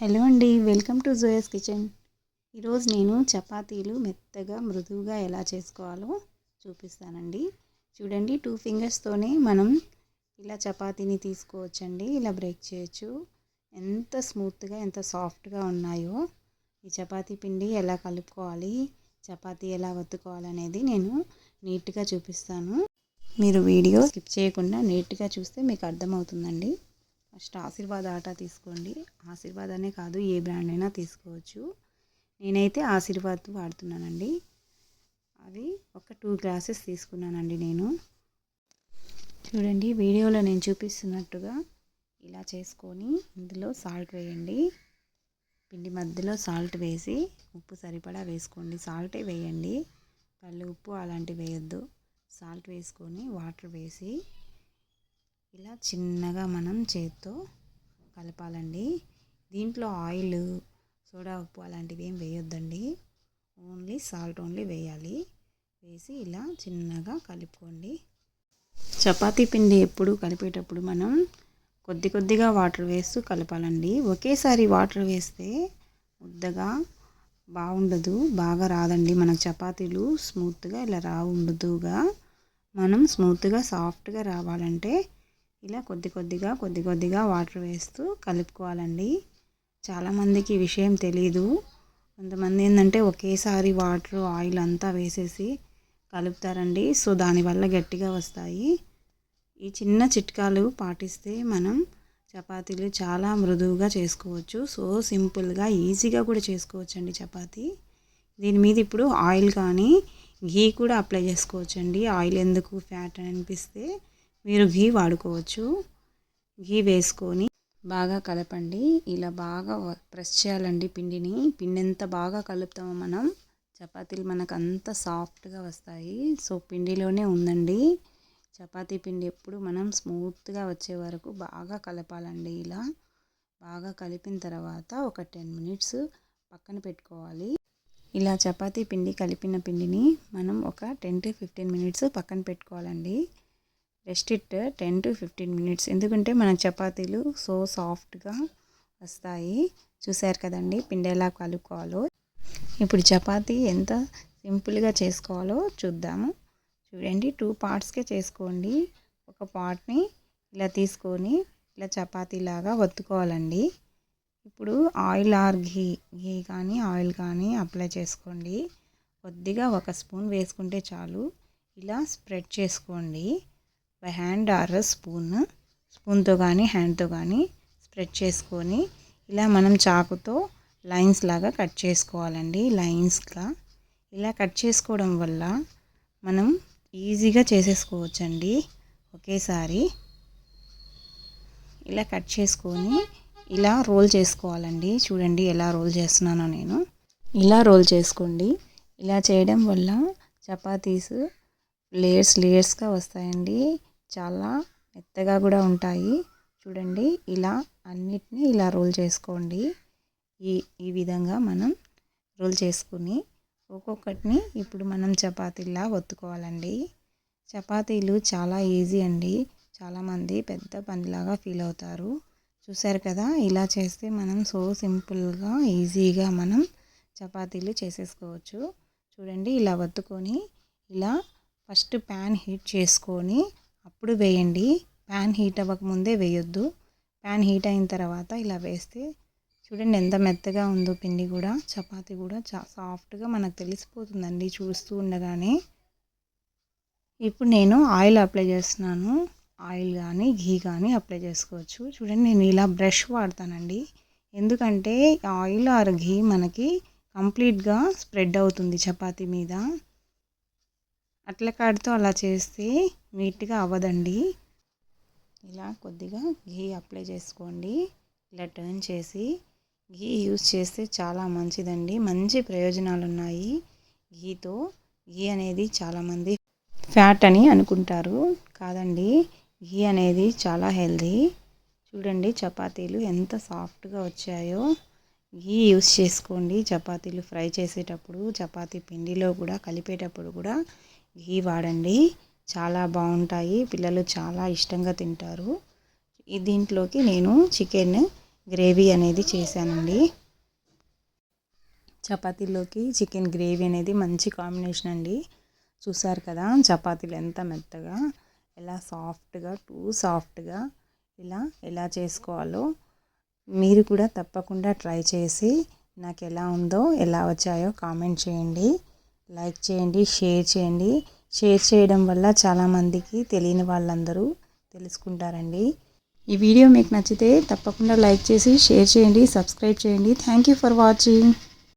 Hello అండి welcome to జోయస్ kitchen. ఈరోజు నేను చపాతీలు మెత్తగా మృదువుగా ఎలా చేసుకోవాలో చూపిస్తానండి. చూడండి టూ ఫింగర్స్తోనే మనం ఇలా చపాతీని తీసుకోవచ్చండి. ఇలా బ్రేక్ చేయొచ్చు. ఎంత స్మూత్గా ఎంత సాఫ్ట్గా ఉన్నాయో ఈ చపాతీ పిండి ఎలా కలుపుకోవాలి చపాతీ ఎలా వత్తుకోవాలనేది నేను నీట్గా చూపిస్తాను. మీరు వీడియో స్కిప్ చేయకుండా నీట్గా చూస్తే మీకు అర్థమవుతుందండి. ఫస్ట్ ఆశీర్వాద్ ఆటా తీసుకోండి. ఆశీర్వాద్ అనే కాదు ఏ బ్రాండ్ అయినా తీసుకోవచ్చు. నేనైతే ఆశీర్వాద్ వాడుతున్నానండి. అవి ఒక టూ గ్లాసెస్ తీసుకున్నానండి నేను. చూడండి వీడియోలో నేను చూపిస్తున్నట్టుగా ఇలా చేసుకొని ఇందులో సాల్ట్ వేయండి. పిండి మధ్యలో సాల్ట్ వేసి ఉప్పు సరిపడా వేసుకోండి. సాల్టే వేయండి. పళ్ళు ఉప్పు అలాంటివి వేయొద్దు. సాల్ట్ వేసుకొని వాటర్ వేసి ఇలా చిన్నగా మనం చేత్తో కలపాలండి. దీంట్లో ఆయిల్ సోడా ఉప్పు అలాంటివి ఏం వేయొద్దండి. ఓన్లీ సాల్ట్ ఓన్లీ వేయాలి. వేసి ఇలా చిన్నగా కలుపుకోండి. చపాతీ పిండి ఎప్పుడు కలిపేటప్పుడు మనం కొద్ది కొద్దిగా వాటర్ వేస్తూ కలపాలండి. ఒకేసారి వాటర్ వేస్తే ముద్దగా బాగుండదు బాగా రాదండి. మనకు చపాతీలు స్మూత్గా ఇలా రావుండదుగా. మనం స్మూత్గా సాఫ్ట్గా రావాలంటే ఇలా కొద్ది కొద్దిగా కొద్ది కొద్దిగా వాటర్ వేస్తూ కలుపుకోవాలండి. చాలామందికి ఈ విషయం తెలీదు. కొంతమంది ఏంటంటే ఒకేసారి వాటర్ ఆయిల్ అంతా వేసేసి కలుపుతారండి. సో దానివల్ల గట్టిగా వస్తాయి. ఈ చిన్న చిట్కాలు పాటిస్తే మనం చపాతీలు చాలా మృదువుగా చేసుకోవచ్చు. సో సింపుల్గా ఈజీగా కూడా చేసుకోవచ్చు అండి చపాతీ. దీని మీద ఇప్పుడు ఆయిల్ కానీ ఘీ కూడా అప్లై చేసుకోవచ్చండి. ఆయిల్ ఎందుకు ఫ్యాట్ అని అనిపిస్తే మీరు ఘీ వాడుకోవచ్చు. ఘీ వేసుకొని బాగా కలపండి. ఇలా బాగా ప్రెస్ చేయాలండి పిండిని. పిండి ఎంత బాగా కలుపుతామో మనం చపాతీలు మనకు అంత సాఫ్ట్గా వస్తాయి. సో పిండిలోనే ఉందండి. చపాతీ పిండి ఎప్పుడు మనం స్మూత్గా వచ్చే వరకు బాగా కలపాలండి ఇలా. బాగా కలిపిన తర్వాత ఒక టెన్ మినిట్స్ పక్కన పెట్టుకోవాలి. ఇలా చపాతీ పిండి కలిపిన పిండిని మనం ఒక టెన్ టు ఫిఫ్టీన్ మినిట్స్ పక్కన పెట్టుకోవాలండి. Rest it ten to fifteen minutes. ఎందుకంటే మన చపాతీలు సో సాఫ్ట్గా వస్తాయి. చూసారు కదండి పిండి ఎలా కలుపుకోవాలో. ఇప్పుడు చపాతీ ఎంత సింపుల్గా చేసుకోవాలో చూద్దాము. చూడండి టూ పార్ట్స్కే చేసుకోండి. ఒక పార్ట్ని ఇలా తీసుకొని ఇలా చపాతీలాగా ఒత్తుకోవాలండి. ఇప్పుడు ఆయిల్ ఆర్ ఘీ ఘీ కానీ ఆయిల్ కానీ అప్లై చేసుకోండి. కొద్దిగా ఒక స్పూన్ వేసుకుంటే చాలు. ఇలా స్ప్రెడ్ చేసుకోండి. బై హ్యాండ్ ఆర్ స్పూన్ స్పూన్తో కానీ హ్యాండ్తో కానీ స్ప్రెడ్ చేసుకొని ఇలా మనం చాకుతో లైన్స్ లాగా కట్ చేసుకోవాలండి లైన్స్గా ఇలా కట్ చేసుకోవడం వల్ల మనం ఈజీగా చేసేసుకోవచ్చండి. ఒకేసారి ఇలా కట్ చేసుకొని ఇలా రోల్ చేసుకోవాలండి. చూడండి ఎలా రోల్ చేస్తున్నానో నేను. ఇలా రోల్ చేసుకోండి. ఇలా చేయడం వల్ల చపాతీస్ లేయర్స్ లేయర్స్గా వస్తాయండి. చాలా మెత్తగా కూడా ఉంటాయి. చూడండి ఇలా అన్నిటినీ ఇలా రోల్ చేసుకోండి. ఈ ఈ విధంగా మనం రోల్ చేసుకుని ఒక్కొక్కటిని ఇప్పుడు మనం చపాతీలా ఒత్తుకోవాలండి. చపాతీలు చాలా ఈజీ అండి. చాలామంది పెద్ద పనిలాగా ఫీల్ అవుతారు. చూసారు కదా ఇలా చేస్తే మనం సో సింపుల్గా ఈజీగా మనం చపాతీలు చేసేసుకోవచ్చు. చూడండి ఇలా వత్తుకొని ఇలా ఫస్ట్ ప్యాన్ హీట్ చేసుకొని అప్పుడు వేయండి. ప్యాన్ హీట్ అవ్వకముందే వేయొద్దు. ప్యాన్ హీట్ అయిన తర్వాత ఇలా వేస్తే చూడండి ఎంత మెత్తగా ఉందో పిండి కూడా చపాతి కూడా చా సాఫ్ట్గా మనకు తెలిసిపోతుందండి చూస్తూ ఉండగానే. ఇప్పుడు నేను ఆయిల్ అప్లై చేస్తున్నాను. ఆయిల్ కానీ ఘీ కానీ అప్లై చేసుకోవచ్చు. చూడండి నేను ఇలా బ్రష్ వాడతానండి. ఎందుకంటే ఆయిల్ ఆర్ ఘీ మనకి కంప్లీట్గా స్ప్రెడ్ అవుతుంది చపాతీ మీద. అట్ల కాడితో అలా చేస్తే నీట్గా అవ్వదండి. ఇలా కొద్దిగా ఘీ అప్లై చేసుకోండి. ఇలా టర్న్ చేసి ఘీ యూస్ చేస్తే చాలా మంచిదండి. మంచి ప్రయోజనాలు ఉన్నాయి ఘీతో ఘీ అనేది చాలామంది ఫ్యాట్ అని అనుకుంటారు. కాదండి ఘీ అనేది చాలా హెల్దీ. చూడండి చపాతీలు ఎంత సాఫ్ట్గా వచ్చాయో. ఘీ యూస్ చేసుకోండి. చపాతీలు ఫ్రై చేసేటప్పుడు చపాతీ పిండిలో కూడా కలిపేటప్పుడు కూడా ఘీ వాడండి. చాలా బాగుంటాయి. పిల్లలు చాలా ఇష్టంగా తింటారు. దీంట్లోకి నేను చికెన్ గ్రేవీ అనేది చేశానండి. చపాతీలోకి చికెన్ గ్రేవీ అనేది మంచి కాంబినేషన్ అండి. చూసారు కదా చపాతీలు ఎంత మెత్తగా ఎలా సాఫ్ట్గా టూ సాఫ్ట్గా ఇలా ఎలా చేసుకోవాలో. మీరు కూడా తప్పకుండా ట్రై చేసి నాకు ఎలా ఉందో ఎలా వచ్చాయో కామెంట్ చేయండి. లైక్ చేయండి షేర్ చేయండి. షేర్ చేయడం వల్ల చాలామందికి తెలియని వాళ్ళందరూ తెలుసుకుంటారండి. ఈ వీడియో మీకు నచ్చితే తప్పకుండా లైక్ చేసి షేర్ చేయండి సబ్స్క్రైబ్ చేయండి. Thank you for watching.